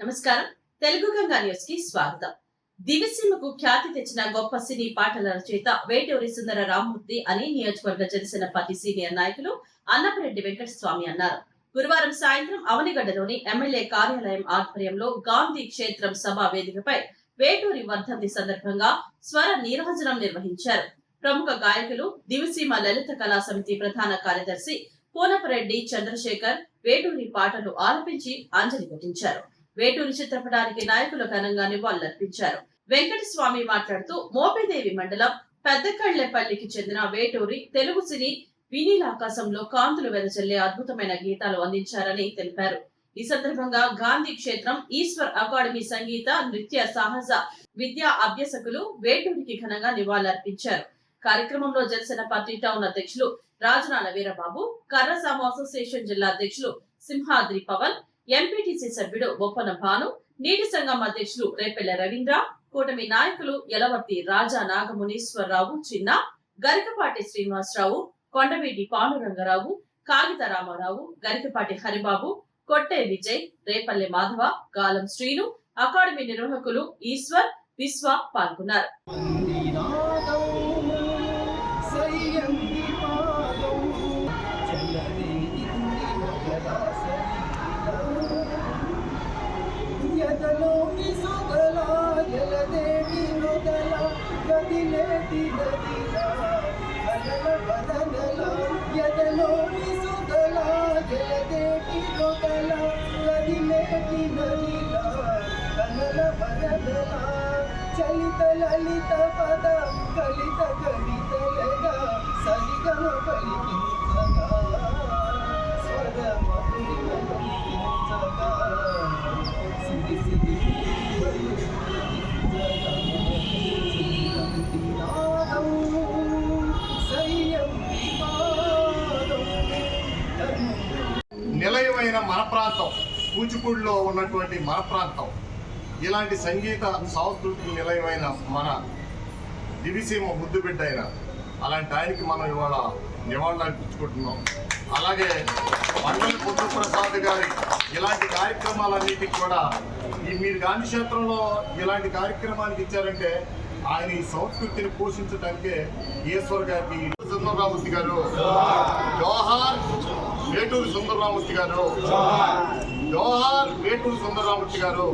నమస్కారం. తెలుగు గంగా న్యూస్కి స్వాగతం. దివిసీమకు ఖ్యాతి తెచ్చిన గొప్ప సినీ పాటల రచయిత వేటూరి సుందర రామ్మూర్తి అని నియోజకవర్గ జనసేన పార్టీ సీనియర్ నాయకులు అన్నపరెడ్డి వెంకటస్వామి అన్నారు. గురువారం సాయంత్రం అవనిగడ్డలోని ఎమ్మెల్యే కార్యాలయం ఆధ్వర్యంలో గాంధీ క్షేత్రం సభా వేదికపై వేటూరి వర్ధంతి సందర్భంగా స్వర నీరాజనం నిర్వహించారు. ప్రముఖ గాయకులు దివిసీమ లలిత కళా సమితి ప్రధాన కార్యదర్శి పూనపరెడ్డి చంద్రశేఖర్ వేటూరి పాటలు ఆలపించి అంజలి ఘటించారు వేటూరి చిత్రపటానికి నాయకులు ఘనంగా నివాళులర్పించారు. వెంకటస్వామి మాట్లాడుతూ మోపిదేవి మండలం పెద్దకళ్ళెపల్లికి చెందిన వేటూరి తెలుగు సినీ వినీలాకాశంలో కాంతులు వెదజల్లే అద్భుతమైన గీతాలు అందించారని తెలిపారు. ఈ సందర్భంగా గాంధీ క్షేత్రం ఈశ్వర్ అకాడమీ సంగీత నృత్య సాహస విద్యా అభ్యసకులు వేటూరికి ఘనంగా నివాళులర్పించారు. కార్యక్రమంలో జనసేన పార్టీ టౌన్ అధ్యక్షులు రాజనాల వీరబాబు కర్రసాము అసోసియేషన్ జిల్లా అధ్యక్షులు సింహాద్రి పవన్ ఎంపీటీసీ సభ్యుడు బొప్పన భాను నీటి సంఘం అధ్యక్షులు రేపెళ్ళ రవీంద్ర కూటమి నాయకులు యలవర్తి రాజా నాగమునీశ్వరరావు చిన్న గరికపాటి శ్రీనివాసరావు కొండవీటి పాండురంగరావు కాగిత రామారావు గరికపాటి హరిబాబు కొట్టే విజయ్ రేపల్లె మాధవ గాలం శ్రీను అకాడమీ నిర్వాహకులు ఈశ్వర్ విశ్వ పాల్గొన్నారు. చలిత లలిత పద కలిత మన ప్రాంతం కూచిపూడిలో ఉన్నటువంటి మన ప్రాంతం ఇలాంటి సంగీత సాంస్కృతిక నిలయమైన మన దివిసీమ ముద్దుబిడ్డ అయిన అలాంటి ఆయనకి మనం ఇవాళ నివాళులు అర్పించుకుంటున్నాం. అలాగే మండలి బుద్ధ ప్రసాద్ గారి ఇలాంటి కార్యక్రమాలన్నిటికి కూడా ఈ మీరు గాంధీ క్షేత్రంలో ఇలాంటి కార్యక్రమానికి ఇచ్చారంటే ఆయన ఈ సంస్కృతిని పోషించడానికే ఈశ్వర్ గారికి సుందరరామూర్తి గారు జోహార్ వేటూరి సుందరరామూర్తి గారు. జోహార్. వేటూరి సుందరరామూర్తి గారు.